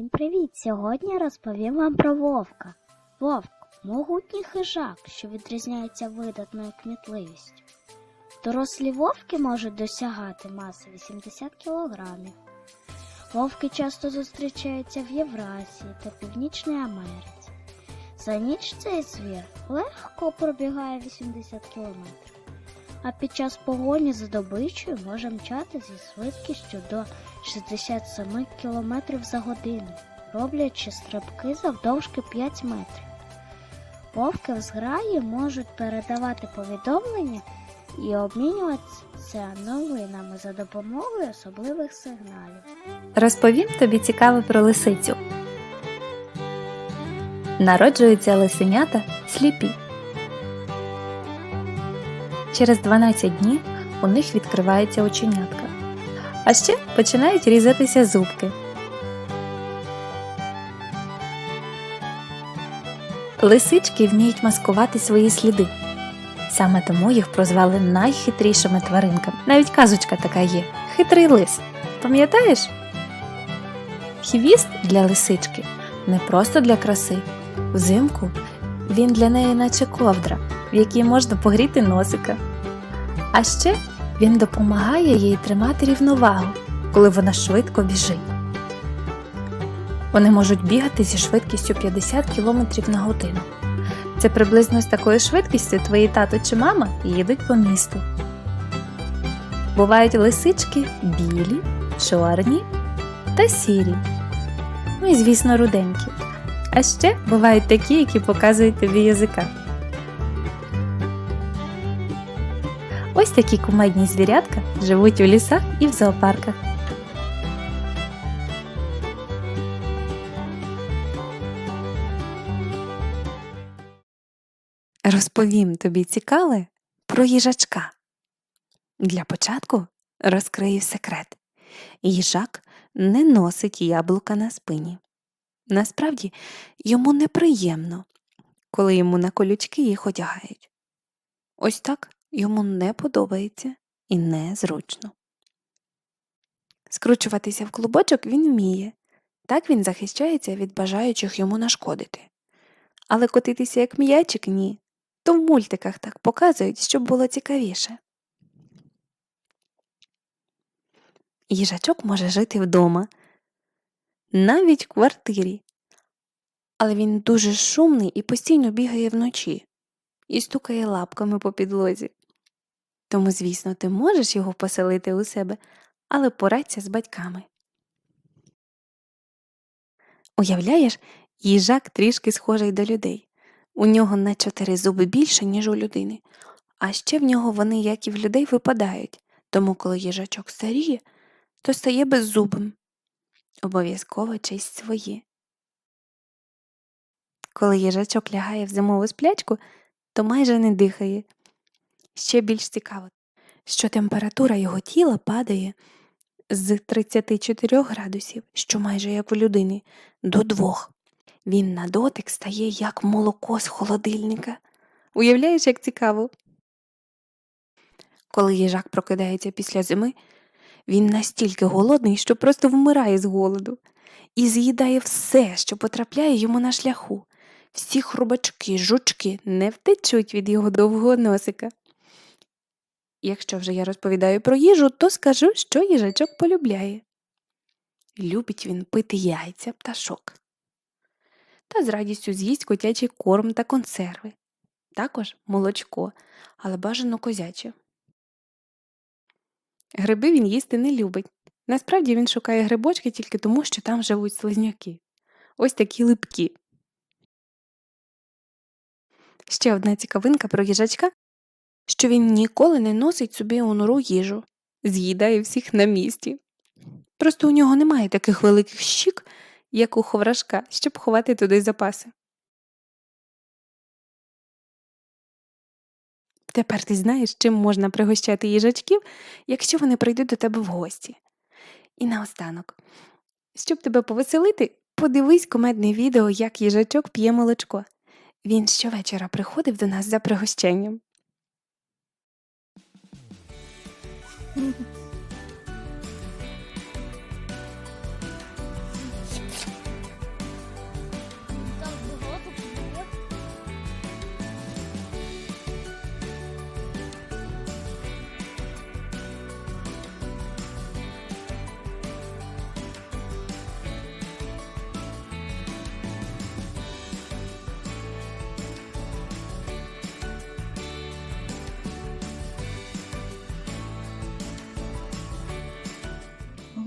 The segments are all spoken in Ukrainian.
Всім привіт! Сьогодні розповім вам про вовка. Вовк могутній хижак, що відрізняється видатною кмітливістю. Дорослі вовки можуть досягати маси 80 кг. Вовки часто зустрічаються в Євразії та Північній Америці. За ніч цей звір легко пробігає 80 км, а під час погоні за добичею може мчати зі швидкістю до 67 км за годину, роблячи стрибки завдовжки 5 метрів. Вовки в зграї можуть передавати повідомлення і обмінюватися новинами за допомогою особливих сигналів. Розповім тобі цікаве про лисицю. Народжуються лисенята сліпі. Через 12 днів у них відкривається оченятка. А ще починають різатися зубки. Лисички вміють маскувати свої сліди. Саме тому їх прозвали найхитрішими тваринками. Навіть казочка така є хитрий лис. Пам'ятаєш? Хвіст для лисички не просто для краси. Взимку він для неї наче ковдра, в якій можна погріти носика. А ще він допомагає їй тримати рівновагу, коли вона швидко біжить. Вони можуть бігати зі швидкістю 50 км на годину. Це приблизно з такою швидкістю твої тато чи мама їдуть по місту. Бувають лисички білі, чорні та сірі. Ну і, звісно, руденькі. А ще бувають такі, які показують тобі язика. Ось такі кумедні звірятка живуть у лісах і в зоопарках. Розповім тобі цікаве про їжачка. Для початку розкрию секрет. Їжак не носить яблука на спині. Насправді йому неприємно, коли йому на колючки їх одягають. Ось так йому не подобається і незручно. Скручуватися в клубочок він вміє, так він захищається від бажаючих йому нашкодити. Але котитися як м'ячик ні, то в мультиках так показують, щоб було цікавіше. Їжачок може жити вдома, навіть в квартирі. Але він дуже шумний і постійно бігає вночі і стукає лапками по підлозі. Тому, звісно, ти можеш його поселити у себе, але порадься з батьками. Уявляєш, їжак трішки схожий до людей. У нього на чотири зуби більше, ніж у людини, а ще в нього вони, як і в людей, випадають, тому коли їжачок старіє, то стає беззубим. Обов'язково честь своє. Коли їжачок лягає в зимову сплячку, то майже не дихає. Ще більш цікаво, що температура його тіла падає з 34 градусів, що майже як у людини, до 2. Він на дотик стає як молоко з холодильника. Уявляєш, як цікаво? Коли їжак прокидається після зими, він настільки голодний, що просто вмирає з голоду і з'їдає все, що потрапляє йому на шляху. Всі хрубачки, жучки не втечуть від його довгого носика. Якщо вже я розповідаю про їжу, то скажу, що їжачок полюбляє. Любить він пити яйця пташок. Та з радістю з'їсть котячий корм та консерви. Також молочко, але бажано козяче. Гриби він їсти не любить. Насправді він шукає грибочки тільки тому, що там живуть слизняки. Ось такі липкі. Ще одна цікавинка про їжачка, що він ніколи не носить собі у нору їжу, з'їдає всіх на місці. Просто у нього немає таких великих щік, як у ховрашка, щоб ховати туди запаси. Тепер ти знаєш, чим можна пригощати їжачків, якщо вони прийдуть до тебе в гості. І наостанок, щоб тебе повеселити, подивись комедне відео, як їжачок п'є молочко. Він щовечора приходив до нас за пригощенням. Mm-hmm.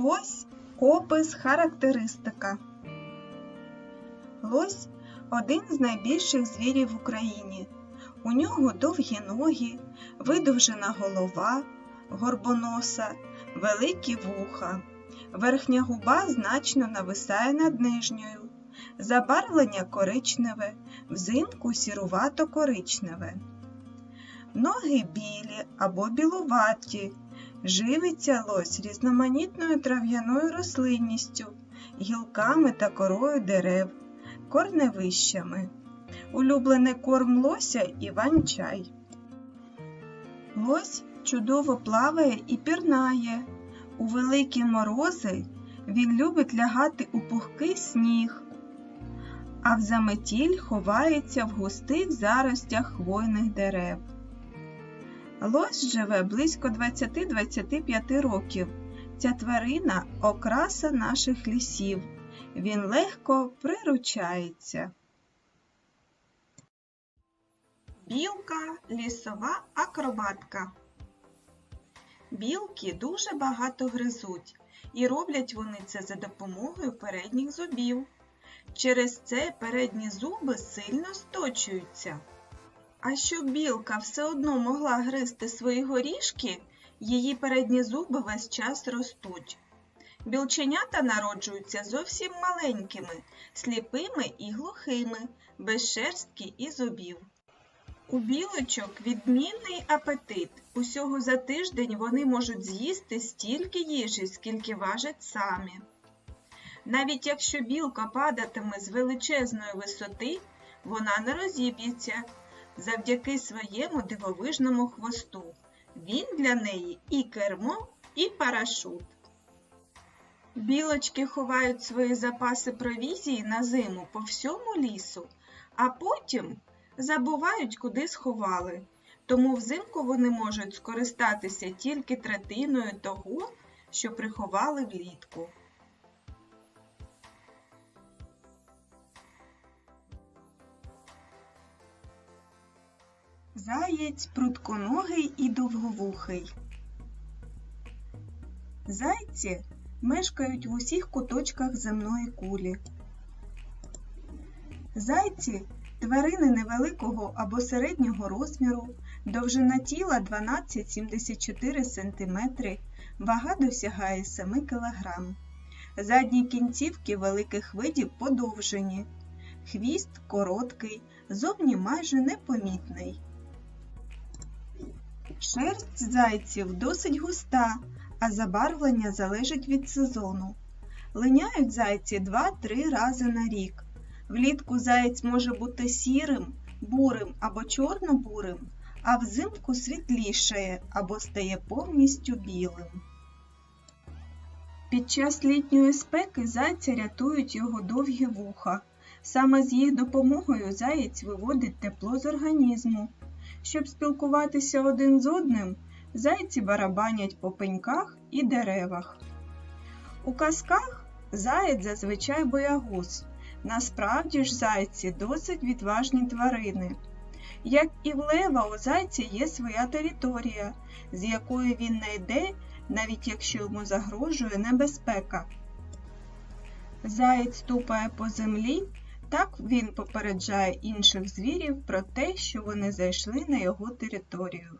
Лось опис характеристика. Лось один з найбільших звірів в Україні. У нього довгі ноги, видовжена голова, горбоноса, великі вуха. Верхня губа значно нависає над нижньою. Забарвлення коричневе, взимку сірувато-коричневе. Ноги білі або білуваті. Живиться лось різноманітною трав'яною рослинністю, гілками та корою дерев, корневищами. Улюблений корм лося іван-чай. Лось чудово плаває і пірнає. У великі морози він любить лягати у пухкий сніг, а в заметіль ховається в густих заростях хвойних дерев. Лось живе близько 20-25 років. Ця тварина окраса наших лісів. Він легко приручається. Білка лісова акробатка. Білки дуже багато гризуть, і роблять вони це за допомогою передніх зубів. Через це передні зуби сильно сточуються. А щоб білка все одно могла гризти свої горішки, її передні зуби весь час ростуть. Білченята народжуються зовсім маленькими, сліпими і глухими, без шерстки і зубів. У білочок відмінний апетит. Усього за тиждень вони можуть з'їсти стільки їжі, скільки важать самі. Навіть якщо білка падатиме з величезної висоти, вона не розіб'ється завдяки своєму дивовижному хвосту. Він для неї і кермо, і парашут. Білочки ховають свої запаси провізії на зиму по всьому лісу, а потім забувають, куди сховали. Тому взимку вони можуть скористатися тільки третиною того, що приховали влітку. Заєць прутконогий і довговухий. Зайці мешкають в усіх куточках земної кулі. Зайці тварини невеликого або середнього розміру, довжина тіла 12-74 см, вага досягає 7 кг. Задні кінцівки великих видів подовжені, хвіст короткий, зовні майже непомітний. Шерсть зайців досить густа, а забарвлення залежить від сезону. Линяють зайці 2-3 рази на рік. Влітку заєць може бути сірим, бурим або чорно-бурим, а взимку світлішає або стає повністю білим. Під час літньої спеки зайця рятують його довгі вуха. Саме з їх допомогою заєць виводить тепло з організму. Щоб спілкуватися один з одним, зайці барабанять по пеньках і деревах. У казках заєць зазвичай боягуз. Насправді ж зайці досить відважні тварини. Як і в лева, у зайця є своя територія, з якої він не йде, навіть якщо йому загрожує небезпека. Заєць ступає по землі, так він попереджає інших звірів про те, що вони зайшли на його територію.